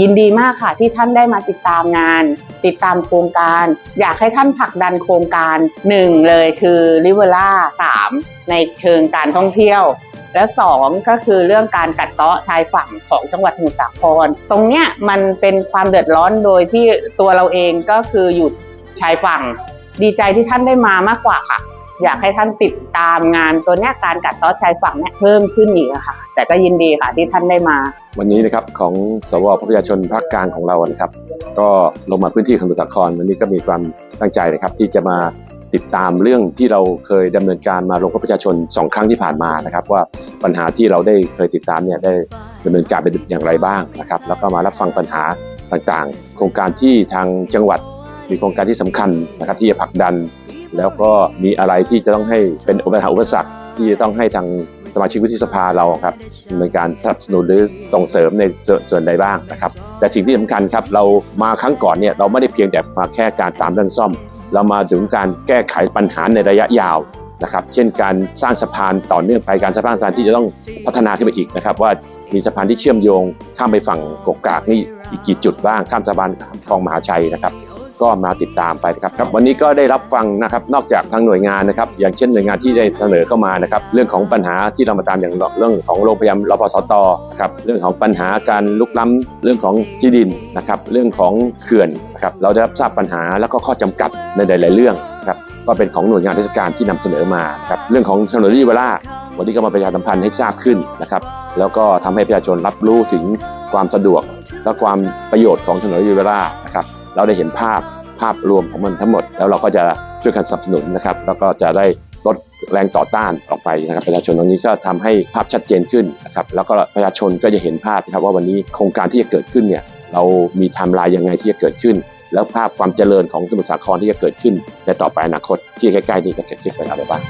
ยินดีมากค่ะที่ท่านได้มาติดตามงาน ติดตามโครงการ อยากให้ท่านผลักดันโครงการหนึ่งเลยคือริเวล่าสามในเชิงการท่องเที่ยว และสองก็คือเรื่องการกัดเตาะชายฝั่งของจังหวัดสมุทรสาคร ตรงเนี้ยมันเป็นความเดือดร้อนโดยที่ตัวเราเองก็คืออยู่ชายฝั่ง ดีใจที่ท่านได้มามากกว่าค่ะ อยากให้ท่านติดตามงานตัวเนี้ยการกัดเตาะชายฝั่งเนี่ยเพิ่มขึ้นอีกอะค่ะ แต่ก็ยินดีค่ะที่ท่านได้มา วันนี้นะครับของสวพระประชาชนภาคกลางของเรานะครับ ก็ลงมาพื้นที่สมุทรสาครวันนี้ก็มีความตั้งใจนะครับที่จะมาติดตามเรื่องที่เราเคยดำเนินการมาลงพบประชาชนสองครั้งที่ผ่านมานะครับ ว่าปัญหาที่เราได้เคยติดตามเนี่ยได้ดำเนินการเป็นอย่างไรบ้างนะครับ แล้วก็มารับฟังปัญหาต่างๆ โครงการที่ทางจังหวัดมีโครงการที่สำคัญนะครับ ที่จะผลักดัน แล้วก็มีอะไรที่จะต้องให้เป็นปัญหาอุปสรรคที่จะต้องให้ทางสมาชิกวุฒิสภาเราครับดำเนินการสนับสนุนหรือส่งเสริมในส่วนวนใดบ้างนะครับ แต่สิ่งที่สำคัญครับเรามาครั้งก่อนเนี่ยเราไม่ได้เพียงแต่มาแค่การตามเรื่องซ่อม เรามาถึงการแก้ไขปัญหาในระยะยาวนะครับ เช่นการสร้างสะพานต่อเนื่องไปการสร้างสะพานที่จะต้องพัฒนาขึ้นไปอีกนะครับ ว่ามีสะพานที่เชื่อมโยงข้ามไปฝั่งกกกากนี่อีกกี่จุดบ้างข้ามสะพานคลองมหาชัยนะครับ ก็มาติดตามไปนะครับครับวันนี้ก็ได้รับฟังนะครับนอกจากทางหน่วยงานนะครับอย่างเช่นหน่วยงานที่ได้เสนอเข้ามานะครับเรื่องของปัญหาที่เรามาตามอย่างเรื่องของโรงพยาบาลรพสตนะครับเรื่องของปัญหาการลุกล้ำเรื่องของที่ดินนะครับเรื่องของเขื่อนนะครับเราได้รับทราบปัญหาแล้วก็ข้อจำกัดในหลาย ๆ เรื่องครับก็เป็นของหน่วยงานราชการที่นำเสนอมาครับเรื่องของถนนรีเวล่าวันนี้ก็มาประชาสัมพันธ์ให้ทราบขึ้นนะครับแล้วก็ทำให้ประชาชนรับรู้ถึง ความสะดวกและความประโยชน์ของถนนรีเวล่านะครับเราได้เห็นภาพภาพรวมของมันทั้งหมด แล้วเราก็จะช่วยกันสนับสนุนนะครับ แล้วก็จะได้ลดแรงต่อต้านออกไปนะครับประชาชนตรงนี้ก็ทำให้ภาพชัดเจนขึ้นนะครับแล้วก็ประชาชนก็จะเห็นภาพนะครับว่าวันนี้โครงการที่จะเกิดขึ้นเนี่ยเรามีไทม์ไลน์ยังไงที่จะเกิดขึ้น แล้วภาพความเจริญของสมุทรสาครที่จะเกิดขึ้นในต่อไปอนาคตที่ใกล้ๆนี้จะเกิดขึ้นเป็นอะไรบ้าง